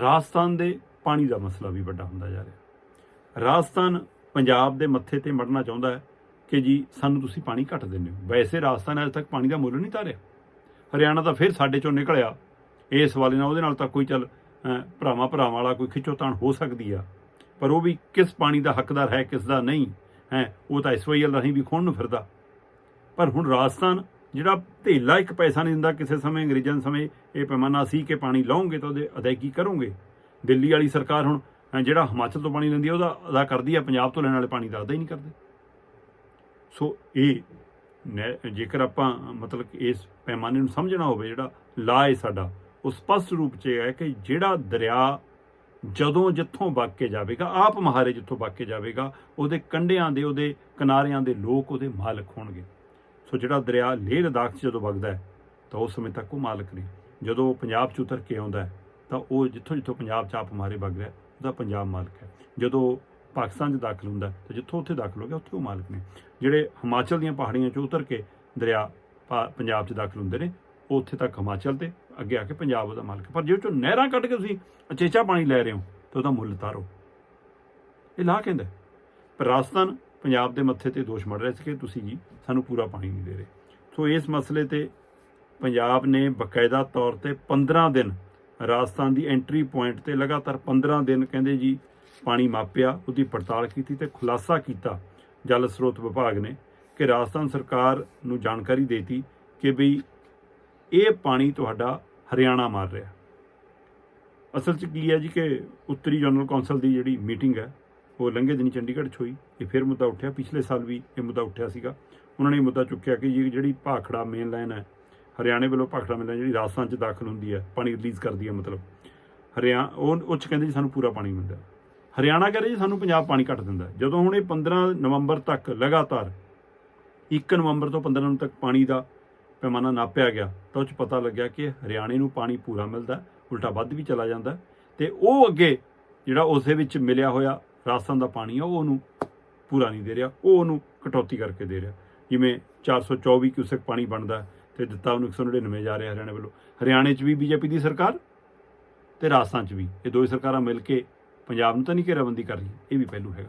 ਰਾਜਸਥਾਨ ਦੇ ਪਾਣੀ ਦਾ ਮਸਲਾ ਵੀ ਵੱਡਾ ਹੁੰਦਾ ਜਾ ਰਿਹਾ। ਰਾਜਸਥਾਨ ਪੰਜਾਬ ਦੇ ਮੱਥੇ ਤੇ ਮੜਨਾ ਚਾਹੁੰਦਾ ਹੈ ਕਿ ਜੀ ਸਾਨੂੰ ਤੁਸੀਂ ਪਾਣੀ ਘੱਟ ਦਿੰਦੇ ਹੋ। ਵੈਸੇ ਰਾਜਸਥਾਨ ਅਜੇ ਤੱਕ ਪਾਣੀ ਦਾ ਮੁੱਲ ਨਹੀਂ ਤਾਰਿਆ। ਹਰਿਆਣਾ ਤਾਂ ਫਿਰ ਸਾਡੇ ਚੋਂ ਨਿਕਲਿਆ। ਇਸ ਵਾਲੇ ਨਾਲ ਉਹਦੇ ਨਾਲ ਤਾਂ ਕੋਈ ਚੱਲ ਅਹ, ਭਰਾਵਾਂ ਭਰਾਵਾਂ ਵਾਲਾ ਕੋਈ ਖਿੱਚੋਤਾਣ ਹੋ ਸਕਦੀ ਆ। ਪਰ ਉਹ ਵੀ ਕਿਸ ਪਾਣੀ ਦਾ ਹੱਕਦਾਰ ਹੈ ਕਿਸ ਦਾ ਨਹੀਂ ਹੈ ਉਹ ਤਾਂ ਇਸ ਵਈਲ ਰਾਹੀਂ ਵੀ ਖੋਣ ਨੂੰ ਫਿਰਦਾ। ਪਰ ਹੁਣ ਰਾਜਸਥਾਨ ਜਿਹੜਾ ਧੇਲਾ ਇੱਕ ਪੈਸਾ ਨਹੀਂ ਦਿੰਦਾ ਕਿਸੇ ਸਮੇਂ, ਅੰਗਰੇਜ਼ਾਂ ਦੇ ਸਮੇਂ, ਇਹ ਪੈਮਾਨਾ ਸੀ ਕਿ ਪਾਣੀ ਲਾਉਂਗੇ ਤਾਂ ਉਹਦੇ ਅਦਾਇਗੀ ਕਰੋਗੇ। ਦਿੱਲੀ ਵਾਲੀ ਸਰਕਾਰ ਹੁਣ ਜਿਹੜਾ ਹਿਮਾਚਲ ਤੋਂ ਪਾਣੀ ਲੈਂਦੀ ਹੈ ਉਹਦਾ ਅਦਾ ਕਰਦੀ ਹੈ ਪੰਜਾਬ ਤੋਂ ਲੈਣ ਵਾਲੇ ਪਾਣੀ ਦਾ ਅਦਾ ਹੀ ਨਹੀਂ ਕਰਦੇ। ਸੋ ਇਹ ਨੈ- ਜੇਕਰ ਆਪਾਂ, ਮਤਲਬ ਇਸ ਪੈਮਾਨੇ ਨੂੰ ਸਮਝਣਾ ਹੋਵੇ, ਜਿਹੜਾ ਲਾ ਹੈ ਸਾਡਾ, ਉਹ ਸਪਸ਼ਟ ਰੂਪ 'ਚ ਹੈ ਕਿ ਜਿਹੜਾ ਦਰਿਆ ਜਦੋਂ ਜਿੱਥੋਂ ਵਗ ਕੇ ਜਾਵੇਗਾ, ਆਪ ਮਹਾਰੇ ਜਿੱਥੋਂ ਵਗ ਕੇ ਜਾਵੇਗਾ, ਉਹਦੇ ਕੰਢਿਆਂ ਦੇ, ਉਹਦੇ ਕਿਨਾਰਿਆਂ ਦੇ ਲੋਕ, ਉਹਦੇ ਮਾਲਕ ਹੋਣਗੇ। ਸੋ ਜਿਹੜਾ ਦਰਿਆ ਲੇਹ ਲਦਾਖ 'ਚ ਜਦੋਂ ਵਗਦਾ ਤਾਂ ਉਸ ਸਮੇਂ ਤੱਕ ਉਹ ਮਾਲਕ ਨੇ, ਜਦੋਂ ਉਹ ਪੰਜਾਬ 'ਚ ਉਤਰ ਕੇ ਆਉਂਦਾ ਤਾਂ ਉਹ ਜਿੱਥੋਂ ਜਿੱਥੋਂ ਪੰਜਾਬ 'ਚ ਆਪ ਮਾਰੇ ਵਗ ਰਿਹਾ ਉਹਦਾ ਪੰਜਾਬ ਮਾਲਕ ਹੈ। ਜਦੋਂ ਪਾਕਿਸਤਾਨ 'ਚ ਦਾਖਲ ਹੁੰਦਾ ਤਾਂ ਜਿੱਥੋਂ ਉੱਥੇ ਦਾਖਲ ਹੋ ਗਿਆ, ਉੱਥੇ ਉਹ ਮਾਲਕ ਨੇ। ਜਿਹੜੇ ਹਿਮਾਚਲ ਦੀਆਂ ਪਹਾੜੀਆਂ 'ਚ ਉਤਰ ਕੇ ਦਰਿਆ ਪਾ- ਪੰਜਾਬ 'ਚ ਦਾਖਲ ਹੁੰਦੇ ਨੇ, ਉਹ ਉੱਥੇ ਤੱਕ ਹਿਮਾਚਲ ਤੇ ਅੱਗੇ ਆ ਕੇ ਪੰਜਾਬ ਉਹਦਾ ਮਾਲਕ ਪਰ ਜੇ ਉਹ ਚੋਂ ਨਹਿਰਾਂ ਕੱਢ ਕੇ ਤੁਸੀਂ ਅਚੇਚਾ ਪਾਣੀ ਲੈ ਰਹੇ ਹੋ, ਤਾਂ ਉਹਦਾ ਮੁੱਲ ਤਾਰੋ ਇਹ ਲਾ ਕਹਿੰਦਾ ਪਰ ਰਾਜਸਥਾਨ ਪੰਜਾਬ ਦੇ ਮੱਥੇ ਤੇ ਦੋਸ਼ ਮੜ ਰਹੇ ਸੀ ਕਿ ਤੁਸੀਂ ਜੀ, ਸਾਨੂੰ ਪੂਰਾ ਪਾਣੀ ਨਹੀਂ ਦੇ ਰਹੇ। ਸੋ ਇਸ ਮਸਲੇ ਤੇ ਪੰਜਾਬ ਨੇ ਬਕਾਇਦਾ ਤੌਰ ਤੇ 15 ਦਿਨ ਰਾਜਸਥਾਨ ਦੀ ਐਂਟਰੀ ਪੁਆਇੰਟ ਤੇ ਲਗਾਤਾਰ 15 ਦਿਨ ਕਹਿੰਦੇ ਜੀ, ਪਾਣੀ ਮਾਪਿਆ, ਉਹਦੀ ਪੜਤਾਲ ਕੀਤੀ ਤੇ ਖੁਲਾਸਾ ਕੀਤਾ ਜਲ ਸਰੋਤ ਵਿਭਾਗ ਨੇ ਕਿ ਰਾਜਸਥਾਨ ਸਰਕਾਰ ਨੂੰ ਜਾਣਕਾਰੀ ਦੇਤੀ ਕਿ ਵੀ ਇਹ ਪਾਣੀ ਤੁਹਾਡਾ ਹਰਿਆਣਾ ਮਾਰ ਰਿਹਾ। ਅਸਲ 'ਚ ਕੀ ਹੈ ਜੀ ਕਿ ਉੱਤਰੀ ਜਨਰਲ ਕੌਂਸਲ ਦੀ ਜਿਹੜੀ ਮੀਟਿੰਗ ਹੈ ਉਹ ਲੰਘੇ ਦਿਨੀ ਚੰਡੀਗੜ੍ਹ 'ਚ ਹੋਈ। ਇਹ ਫਿਰ ਮੁੱਦਾ ਉੱਠਿਆ। ਪਿਛਲੇ ਸਾਲ ਵੀ ਇਹ ਮੁੱਦਾ ਉੱਠਿਆ ਸੀਗਾ। ਉਹਨਾਂ ਨੇ ਇਹ ਮੁੱਦਾ ਚੁੱਕਿਆ ਕਿ ਜੀ ਜਿਹੜੀ ਭਾਖੜਾ ਮੇਨ ਲਾਈਨ ਹੈ, ਹਰਿਆਣੇ ਵੱਲੋਂ ਭਾਖੜਾ ਮੇਨ ਲਾਈਨ ਜਿਹੜੀ ਰਾਜਸਥਾਨ 'ਚ ਦਾਖਲ ਹੁੰਦੀ ਹੈ, ਪਾਣੀ ਰਿਲੀਜ਼ ਕਰਦੀ ਹੈ ਮਤਲਬ। ਹਰਿਆਣਾ ਉਹ ਉਹ 'ਚ ਕਹਿੰਦੇ ਜੀ ਸਾਨੂੰ ਪੂਰਾ ਪਾਣੀ ਮਿਲਦਾ। ਹਰਿਆਣਾ ਕਹਿੰਦੇ ਜੀ ਸਾਨੂੰ ਪੰਜਾਬ ਪਾਣੀ ਘੱਟ ਦਿੰਦਾ। ਜਦੋਂ ਹੁਣ ਇਹ 15 ਨਵੰਬਰ ਤੱਕ ਲਗਾਤਾਰ 1 ਨਵੰਬਰ ਤੋਂ 15 ਨਵੰਬਰ ਤੱਕ ਪਾਣੀ ਦਾ ਪੈਮਾਨਾ ਨਾਪਿਆ ਗਿਆ, ਤਾਂ ਉਹ 'ਚ ਪਤਾ ਲੱਗਿਆ ਕਿ ਹਰਿਆਣੇ ਨੂੰ ਪਾਣੀ ਪੂਰਾ ਮਿਲਦਾ, ਉਲਟਾ ਵੱਧ ਵੀ ਚਲਾ ਜਾਂਦਾ। ਹੈ ਤੇ ਉਹ ਅੱਗੇ ਜਿਹੜਾ ਉਸ ਵਿੱਚ ਮਿਲਿਆ ਹੋਇਆ ਰਾਜਸਥਾਨ ਦਾ ਪਾਣੀ ਆ, ਉਹ ਉਹਨੂੰ ਪੂਰਾ ਨਹੀਂ ਦੇ ਰਿਹਾ, ਉਹ ਉਹਨੂੰ ਕਟੌਤੀ ਕਰਕੇ ਦੇ ਰਿਹਾ। ਜਿਵੇਂ 424 ਕਿਊਸੈਕ ਪਾਣੀ ਬਣਦਾ ਹੈ ਤੇ ਦਿੱਤਾ ਉਹਨੂੰ 199 ਜਾ ਰਿਹਾ ਹਰਿਆਣੇ ਵੱਲੋਂ। ਹਰਿਆਣੇ 'ਚ ਵੀ ਬੀਜੇਪੀ ਦੀ ਸਰਕਾਰ ਤੇ ਰਾਜਸਥਾਨ 'ਚ ਵੀ। ਇਹ ਦੋਵੇਂ ਸਰਕਾਰਾਂ ਮਿਲ ਕੇ ਪੰਜਾਬ ਨੂੰ ਤਾਂ ਨਹੀਂ ਘੇਰਾਬੰਦੀ ਕਰ ਰਹੀ ਇਹ ਵੀ ਪਹਿਲੂ ਹੈਗਾ।